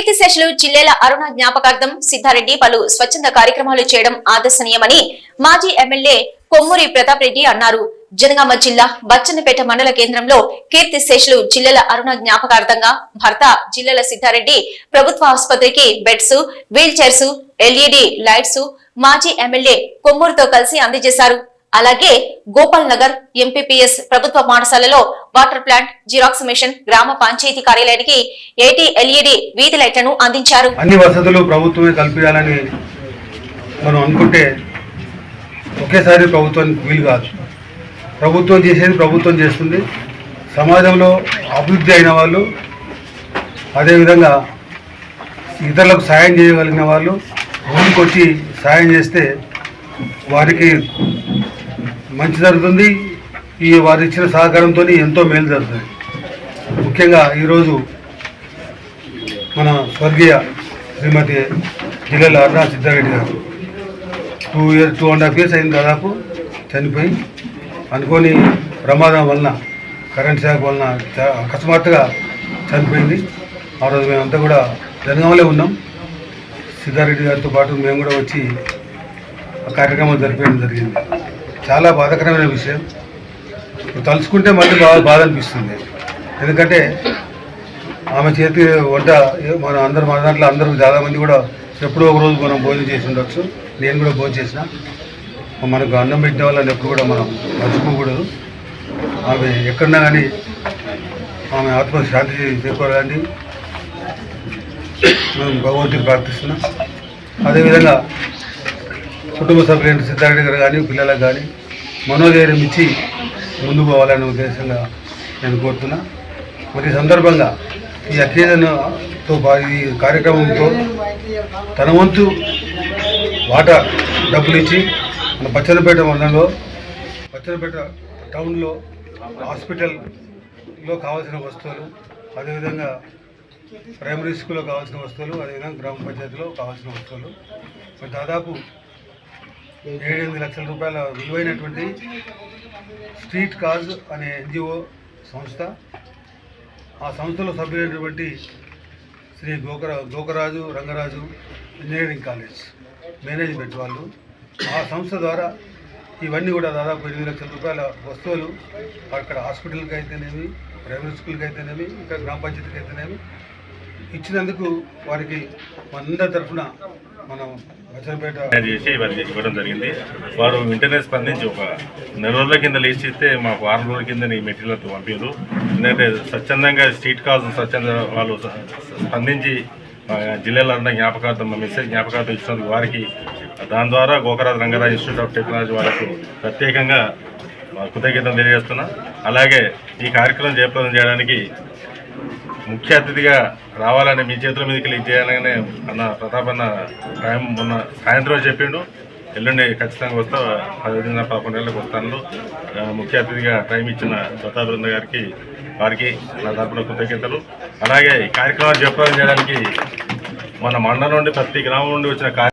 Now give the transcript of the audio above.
కీర్తిశేషులు జిల్లేల అరుణ జ్ఞాపకార్థం సిద్ధారెడ్డి పలు స్వచ్ఛంద కార్యక్రమాలు చేయడం ఆదర్శనీయమని మాజీ ఎమ్మెల్యే కొమ్మూరి ప్రతాప్ రెడ్డి అన్నారు. జనగామ జిల్లా బచ్చన్నపేట మండల కేంద్రంలో కీర్తిశేషులు జిల్లెల అరుణ జ్ఞాపకార్థంగా భర్త జిల్లెల సిద్ధారెడ్డి ప్రభుత్వ ఆసుపత్రికి beds wheel chairs LED lights మాజీ ఎమ్మెల్యే కొమ్మూరితో కలిసి అందజేశారు. అలాగే గోపాల్ నగర్ ఎంపీపీఎస్ ప్రభుత్వ పాఠశాలలో వాటర్ ప్లాంట్ జిరాక్స్ మిషన్ గ్రామ పంచాయతీ కార్యాలయానికి ఏటీ ఎల్ఈడి వీధి లైట్లను అందించారు. అన్ని వసతులు ప్రభుత్వమే కల్పించాలని మనం అనుకుంటే ఒకేసారి ప్రభుత్వానికి వీలు కాదు. ప్రభుత్వం చేసేది ప్రభుత్వం చేస్తుంది. సమాజంలో అభివృద్ధి అయిన వాళ్ళు అదేవిధంగా ఇతరులకు సాయం చేయగలిగిన వాళ్ళు ముందుకు వచ్చి సాయం చేస్తే వారికి మంచి జరుగుతుంది. ఈ వారు ఇచ్చిన సహకారంతో ఎంతో మేలు జరుగుతుంది. ముఖ్యంగా ఈరోజు మన స్వర్గీయ శ్రీమతి Jillela Aruna Siddhareddy garu. Two year two and half years అయింది దాదాపు చనిపోయి. అనుకోని ప్రమాదం వలన కరెంట్ షాక్ వలన అకస్మాత్తుగా చనిపోయింది. ఆ రోజు మేమంతా కూడా జనగామలే ఉన్నాం. సిద్ధారెడ్డి గారితో పాటు మేము కూడా వచ్చి ఆ కార్యక్రమం జరిపేయడం జరిగింది. చాలా బాధాకరమైన విషయం. ఇప్పుడు తలుచుకుంటే మళ్ళీ బాగా బాధ అనిపిస్తుంది. ఎందుకంటే ఆమె చేతి వంట మన అందరు మన దాంట్లో అందరూ చాలామంది కూడా ఎప్పుడో ఒక రోజు మనం భోజనం చేసి ఉండొచ్చు. నేను కూడా భోజనం చేసిన. మనకు అన్నం పెట్టిన వాళ్ళని ఎప్పుడు కూడా మనం మర్చిపోకూడదు. ఆమె ఎక్కడన్నా కానీ ఆమె ఆత్మ శాంతి చేకూరాలని మేము భగవంతుని ప్రార్థిస్తున్నాం. అదేవిధంగా కుటుంబ సభ్యులైన సిద్ధారెడ్డి గారు కానీ పిల్లలకు కానీ మనోధైర్యం ఇచ్చి ముందు పోవాలనే ఉద్దేశంగా నేను కోరుతున్నా. మరి ఈ సందర్భంగా ఈ అఖిలతో ఈ కార్యక్రమంతో తన వంతు వాటా డబ్బులు ఇచ్చి మన పచ్చనపేట మండలంలో పచ్చనపేట టౌన్లో హాస్పిటల్లో కావాల్సిన వస్తువులు అదేవిధంగా ప్రైమరీ స్కూల్లో కావాల్సిన వస్తువులు అదేవిధంగా గ్రామ పంచాయతీలో కావాల్సిన వస్తువులు. దాదాపు ఏడెనిమిది లక్షల రూపాయల విలువైనటువంటి స్ట్రీట్ కాజ్ అనే ఎన్జిఓ సంస్థ. ఆ సంస్థలో సభ్యులైనటువంటి Shri Gokara Gokaraju Rangaraju engineering college management వాళ్ళు. ఆ సంస్థ ద్వారా ఇవన్నీ కూడా దాదాపు ఎనిమిది లక్షల రూపాయల వస్తువులు అక్కడ హాస్పిటల్కి అయితేనేమి ప్రైవేట్ స్కూల్కి అయితేనేమి ఇక్కడ గ్రామ పంచాయతీకి అయితేనేమి ఇచ్చినందుకు వారికి మనందరి తరఫున మనం చేసి వారికి ఇవ్వడం జరిగింది. వారు వెంటనే స్పందించి ఒక నెల రోజుల కింద లీజ్ ఇస్తే మాకు వారం రోజుల కింద ఈ మెటీరియల్ పంపారు ఎందుకంటే స్వచ్ఛందంగా స్ట్రీట్ కాల్స్ స్వచ్ఛంద వాళ్ళు స్పందించి జిల్లాలో ఉన్న జ్ఞాపకార్థం మెసేజ్ జ్ఞాపకార్థం ఇచ్చినందుకు వారికి దాని ద్వారా Gokaraj Rangaraj institute of technology వాళ్ళకు ప్రత్యేకంగా మా కృతజ్ఞతలు తెలియజేస్తున్నా. అలాగే ఈ కార్యక్రమం జయప్రదం చేయడానికి ముఖ్య అతిథిగా రావాలని మీ చేతుల మీదకి వెళ్ళి చేయాలని అన్న ప్రతాప్ అన్న టైం మొన్న సాయంత్రం చెప్పిండు. ఎల్లుండి ఖచ్చితంగా వస్తా పదిహేను పదకొండు గంటలకు వస్తాను ముఖ్య అతిథిగా టైం ఇచ్చిన ప్రతాప్ బృంద గారికి వారికి నా తరపున కృతజ్ఞతలు. అలాగే ఈ కార్యక్రమాలు జయప్రదం చేయడానికి మన మండలం నుండి ప్రతి గ్రామం నుండి వచ్చిన కార్య